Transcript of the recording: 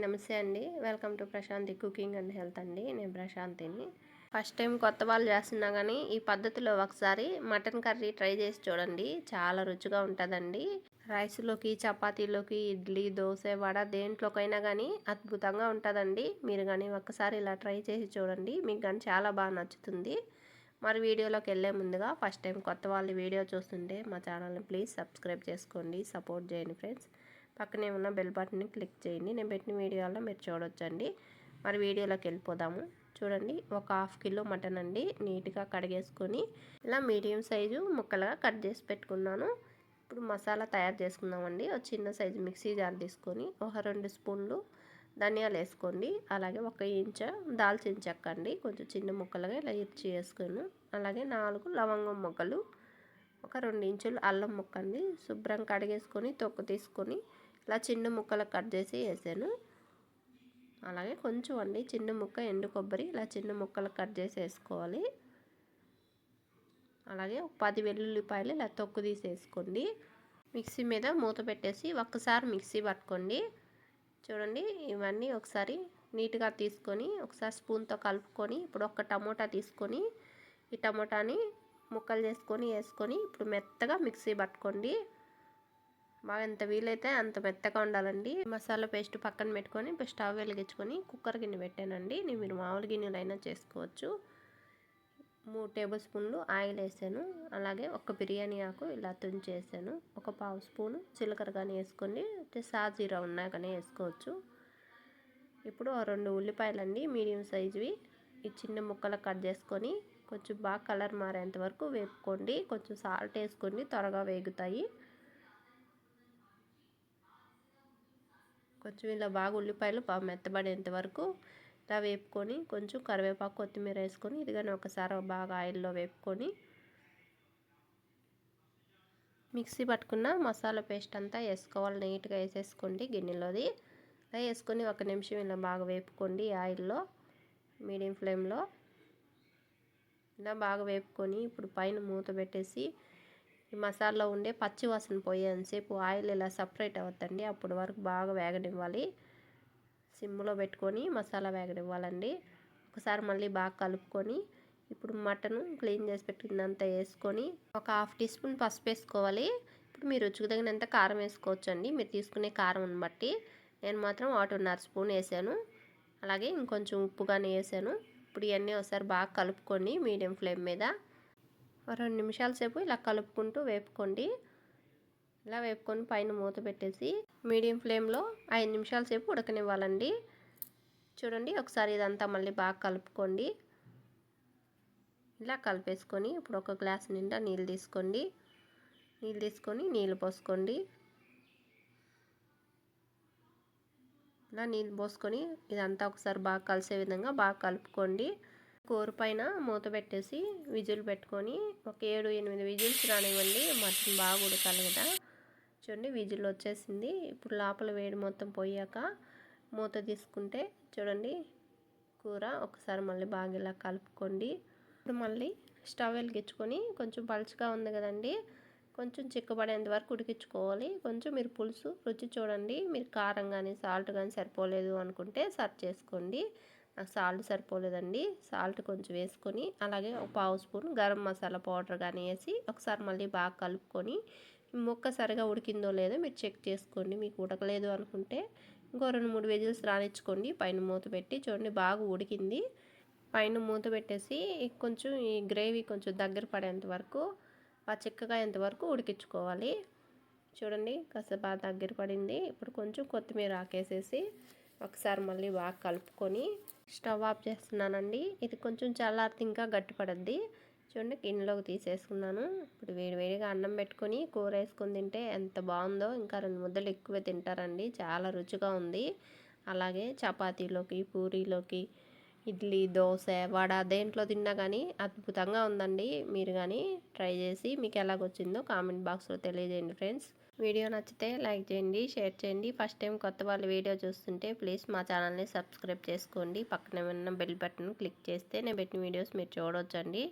నమస్తే అండి. Welcome to Prashanti cooking and health అండి. నేను ప్రశాంతిని. ఫస్ట్ టైం కొత్త వాళ్ళు చేస్తున్నా కానీ ఈ పద్ధతిలో ఒకసారి మటన్ కర్రీ ట్రై చేసి చూడండి. చాలా రుచిగా ఉంటుందండి. రైస్లోకి చపాతీలోకి ఇడ్లీ దోశ వడ దేంట్లోకైనా కానీ అద్భుతంగా ఉంటుందండి. మీరు కానీ ఒక్కసారి ఇలా ట్రై చేసి చూడండి. మీకు కానీ చాలా బాగా నచ్చుతుంది. మరి వీడియోలోకి వెళ్ళే ముందుగా ఫస్ట్ టైం కొత్త వాళ్ళు వీడియో చూస్తుంటే మా ఛానల్ని ప్లీజ్ సబ్స్క్రైబ్ చేసుకోండి. సపోర్ట్ చేయండి ఫ్రెండ్స్. పక్కనే ఉన్న బెల్ బటన్ని క్లిక్ చేయండి. నేను పెట్టిన వీడియోలో మీరు చూడొచ్చండి. మరి వీడియోలోకి వెళ్ళిపోదాము. చూడండి ఒక హాఫ్ కిలో మటన్ అండి. నీట్గా కడిగేసుకొని ఇలా మీడియం సైజు ముక్కలుగా కట్ చేసి పెట్టుకున్నాను. ఇప్పుడు మసాలా తయారు చేసుకుందామండి. ఒక చిన్న సైజు మిక్సీ జార్ తీసుకొని ఒక రెండు స్పూన్లు ధనియాలు వేసుకోండి. అలాగే ఒక ఇంచ దాల్చిన చెక్క అండి. కొంచెం చిన్న ముక్కలుగా ఇలా ఇర్చి వేసుకుని అలాగే నాలుగు లవంగం ముక్కలు ఒక రెండు ఇంచులు అల్లం ముక్క అండి. శుభ్రంగా కడిగేసుకొని తొక్కు తీసుకొని ఇలా చిన్న ముక్కలు కట్ చేసి వేసాను. అలాగే కొంచెం అండి చిన్న ముక్క ఎండు కొబ్బరి ఇలా చిన్న ముక్కలు కట్ చేసి వేసుకోవాలి. అలాగే పది వెల్లుల్లిపాయలు ఇలా తొక్కు తీసేసుకోండి మిక్సీ మీద మూత పెట్టేసి ఒక్కసారి మిక్సీ పట్టుకోండి. చూడండి ఇవన్నీ ఒకసారి నీట్గా తీసుకొని ఒకసారి స్పూన్తో కలుపుకొని ఇప్పుడు ఒక టమోటా తీసుకొని ఈ టమోటాని ముక్కలు చేసుకొని వేసుకొని ఇప్పుడు మెత్తగా మిక్సీ పట్టుకోండి. బాగా ఎంత వీలైతే అంత మెత్తగా ఉండాలండి. మసాలా పేస్ట్ పక్కన పెట్టుకొని స్టవ్ వెలిగించుకొని కుక్కర్ గిన్నె పెట్టానండి. నేను మీరు మామూలు గిన్నెలు అయినా చేసుకోవచ్చు. మూడు టేబుల్ స్పూన్లు ఆయిల్ వేసాను. అలాగే ఒక బిర్యానీ ఆకు ఇలా తుంచేసాను. ఒక పావు స్పూను జీలకర్ర కానీ వేసుకోండి. సాజీరా ఉన్నా కానీ వేసుకోవచ్చు. ఇప్పుడు రెండు ఉల్లిపాయలండి మీడియం సైజువి. ఈ చిన్న ముక్కలు కట్ చేసుకొని కొంచెం బాగా కలర్ మారేంత వరకు వేపుకోండి. కొంచెం సాల్ట్ వేసుకోండి త్వరగా వేగుతాయి. కొంచెం ఇలా బాగా ఉల్లిపాయలు బాగా మెత్తబడేంత వరకు ఇలా వేపుకొని కొంచెం కరివేపాకు కొత్తిమీర వేసుకొని ఇదిగానే ఒకసారి బాగా ఆయిల్లో వేపుకొని మిక్సీ పట్టుకున్న మసాలా పేస్ట్ అంతా వేసుకోవాలి. నీట్గా వేసేసుకోండి గిన్నెలోది. అలా వేసుకొని ఒక నిమిషం ఇలా బాగా వేపుకోండి ఆయిల్లో మీడియం ఫ్లేమ్లో. ఇలా బాగా వేపుకొని ఇప్పుడు పైన మూత పెట్టేసి ఈ మసాలా ఉండే పచ్చి వాసన పోయేంతసేపు ఆయిల్ ఇలా సపరేట్ అవుతుంది అప్పటి వరకు బాగా వేగనివ్వాలి. సిమ్లో పెట్టుకొని మసాలా వేగనివ్వాలండి. ఒకసారి మళ్ళీ బాగా కలుపుకొని ఇప్పుడు మటన్ క్లీన్ చేసి పెట్టుకున్నంత వేసుకొని ఒక హాఫ్ టీ స్పూన్ పసుపు వేసుకోవాలి. ఇప్పుడు మీరు రుచికి తగినంత కారం వేసుకోవచ్చు అండి మీరు తీసుకునే కారం బట్టి నేను మాత్రం ఒకటిన్నర స్పూన్ వేసాను. అలాగే ఇంకొంచెం ఉప్పు కానీ వేసాను. ఇప్పుడు ఇవన్నీ ఒకసారి బాగా కలుపుకొని మీడియం ఫ్లేమ్ మీద రెండు నిమిషాల సేపు ఇలా కలుపుకుంటూ వేపుకోండి. ఇలా వేపుకొని పైన మూత పెట్టేసి మీడియం ఫ్లేమ్లో ఐదు నిమిషాల సేపు ఉడకనివ్వాలండి. చూడండి ఒకసారి ఇదంతా మళ్ళీ బాగా కలుపుకోండి. ఇలా కలిపేసుకొని ఇప్పుడు ఒక గ్లాస్ నిండా నీళ్ళు తీసుకోండి. నీళ్ళు తీసుకొని నీళ్ళు పోసుకోండి. ఇలా నీళ్ళు పోసుకొని ఇదంతా ఒకసారి బాగా కలిసే విధంగా బాగా కలుపుకోండి. కూర పైన మూత పెట్టేసి విజిల్ పెట్టుకొని ఒక ఏడు ఎనిమిది విజిల్స్ రానివ్వండి మటన్ బాగా ఉడకాలి కదా. చూడండి విజిల్ వచ్చేసింది. ఇప్పుడు లోపల వేడి మొత్తం పోయాక మూత తీసుకుంటే చూడండి కూర ఒకసారి మళ్ళీ బాగా ఇలా కలుపుకోండి. ఇప్పుడు మళ్ళీ స్టవ్ వెలిగించుకొని కొంచెం పలుచగా ఉంది కదండి కొంచెం చిక్కబడేంత వరకు ఉడికించుకోవాలి. కొంచెం మీరు పులుసు రుచి చూడండి. మీరు కారం కానీ సాల్ట్ కానీ సరిపోలేదు అనుకుంటే సర్వ్ చేసుకోండి. నాకు సాల్ట్ సరిపోలేదండి. సాల్ట్ కొంచెం వేసుకొని అలాగే ఒక పావు స్పూన్ గరం మసాలా పౌడర్ కానీ వేసి ఒకసారి మళ్ళీ బాగా కలుపుకొని ముక్క సరిగా ఉడికిందో లేదో మీరు చెక్ చేసుకోండి. మీకు ఉడకలేదు అనుకుంటే ఇంకో రెండు మూడు వెజిల్స్ రానిచ్చుకోండి. పైన మూత పెట్టి చూడండి బాగా ఉడికింది. పైన మూత పెట్టేసి కొంచెం ఈ గ్రేవీ కొంచెం దగ్గర పడేంత వరకు బాగా చిక్కగా ఎంతవరకు ఉడికించుకోవాలి. చూడండి కాస్త బాగా దగ్గర పడింది. ఇప్పుడు కొంచెం కొత్తిమీర ఆకేసేసి ఒకసారి మళ్ళీ బాగా కలుపుకొని స్టవ్ ఆఫ్ చేస్తున్నానండి. ఇది కొంచెం చల్లారితే ఇంకా గట్టిపడద్ది. చూడండి గిన్నెలోకి తీసేసుకున్నాను. ఇప్పుడు వేడివేడిగా అన్నం పెట్టుకొని కూర వేసుకొని తింటే ఎంత బాగుందో. ఇంకా రెండు ముద్దలు ఎక్కువ తింటారండి. చాలా రుచిగా ఉంది. అలాగే చపాతీలోకి పూరీలోకి ఇడ్లీ దోశ వడ దేంట్లో తిన్నా కానీ అద్భుతంగా ఉందండి. మీరు కానీ ట్రై చేసి మీకు ఎలాగొచ్చిందో కామెంట్ బాక్స్లో తెలియజేయండి ఫ్రెండ్స్. వీడియో నచ్చితే లైక్ చేయండి షేర్ చేయండి. ఫస్ట్ టైం కొత్త వాళ్ళు వీడియో చూస్తుంటే ప్లీజ్ మా ఛానల్ని సబ్స్క్రైబ్ చేసుకోండి. పక్కన ఉన్న బెల్ బటన్ క్లిక్ చేస్తే నేను పెట్టిన వీడియోస్ మీరు చూడవచ్చండి